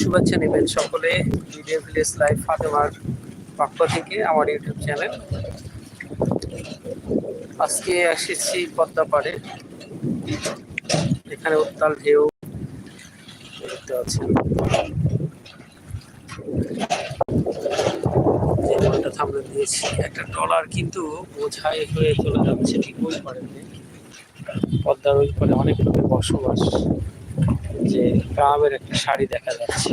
শুভেচ্ছা নেবেন সকলে ভিডিও ভিলেজ লাইভ ফাতেমার পক্ষ থেকে আমার ইউটিউব চ্যানেল। আজকে এসেছি পদ্মা পাড়ে এখানে উত্তাল ঢেউ দেখতে পাচ্ছেন থামলে দিয়েছি। একটা ডলার কিন্তু বোঝাই হয়ে চলে যাচ্ছে, ঠিক ওই পারে পদ্মার ওই পারে অনেক লোকের বসবাস। যে গ্রামের একটা শাড়ি দেখা যাচ্ছে।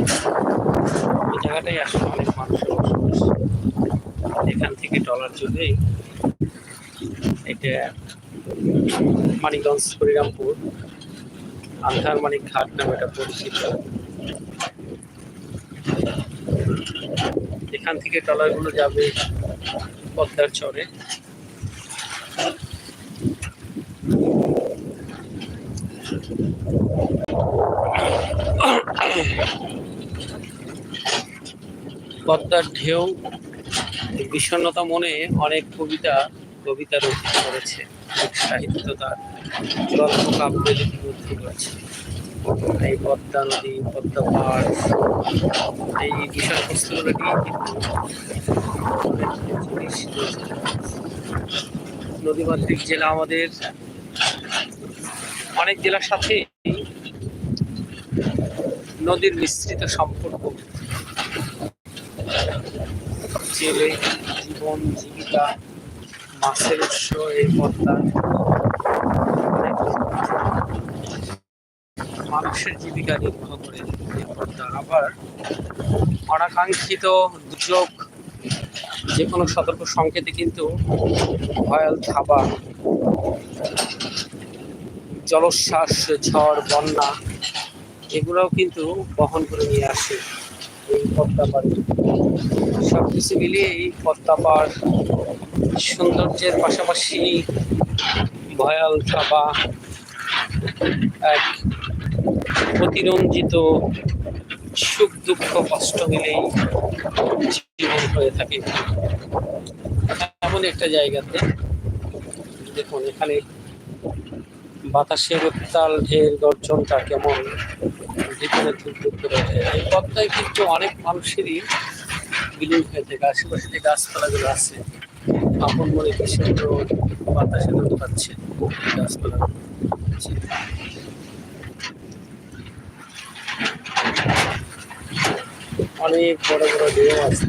এই জায়গাটাই আসলে অনেক মানুষের বসবাস। এখান থেকে ডলার চলেই এটা মানিকগঞ্জ হরিরামপুর আন্ধার মানিক ঘাট নামে এটা পরিচিত। এখান থেকে ট্রলারগুলো যাবে পদ্মার চরে। পদ্মার ঢেউ এই বিষণ্ণতা মনে অনেক কবিতা কবিতা রচিত করেছে সাহিত্য তার গল্প কাব্যে লিপিবদ্ধ করেছে এই পদ্মা নদী, পদ্মা পাহাড়, এই রয়েছে। নদীমাতৃক জেলা আমাদের অনেক জেলার সাথে নদীর মিশ্রিত সম্পর্ক। জেলে জীবন, জীবিকা, মাছের উৎস, এই পদ্মা মানুষের জীবিকা নির্বাহ করে এই পদ্মা আবার অনাকাঙ্ক্ষিত দুর্যোগ যে কোনো সতর্ক সংকেতে কিন্তু ভয়াল থাবা জলোচ্ছ্বাস, ঝড়, বন্যা, এগুলোও কিন্তু বহন করে নিয়ে আসে এই পদ্মা পাড়ে সব কিছু মিলিয়ে এই পদ্মা পাড় সৌন্দর্যের পাশাপাশি ভয়াল থাবা এক অতিরঞ্জিত সুখ দুঃখ কষ্ট মিলেই জীবন হয়ে থাকে। এমন একটা জায়গাতে, দেখুন, এখানে বাতাসের উত্তাল ঢের গর্জনটা কেমন ভিতরে ধুক করে। এই পদ্মায় কিন্তু অনেক মানুষেরই বিলীন হয়ে থাকে। আশেপাশে যে গাছপালাগুলো আছে, আপন মনে কি সুন্দর বাতাসে দুধ পাচ্ছে গাছপালা অনেক বড় বড় ঢেউ আছে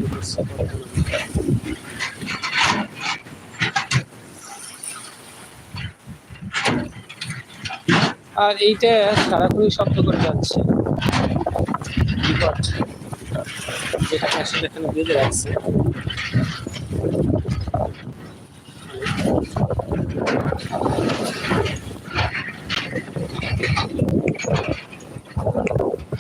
আর এইটা সারাক্ষণই শব্দ করে যাচ্ছে। যেটা আসলে এখানে বেঁধে রাখছে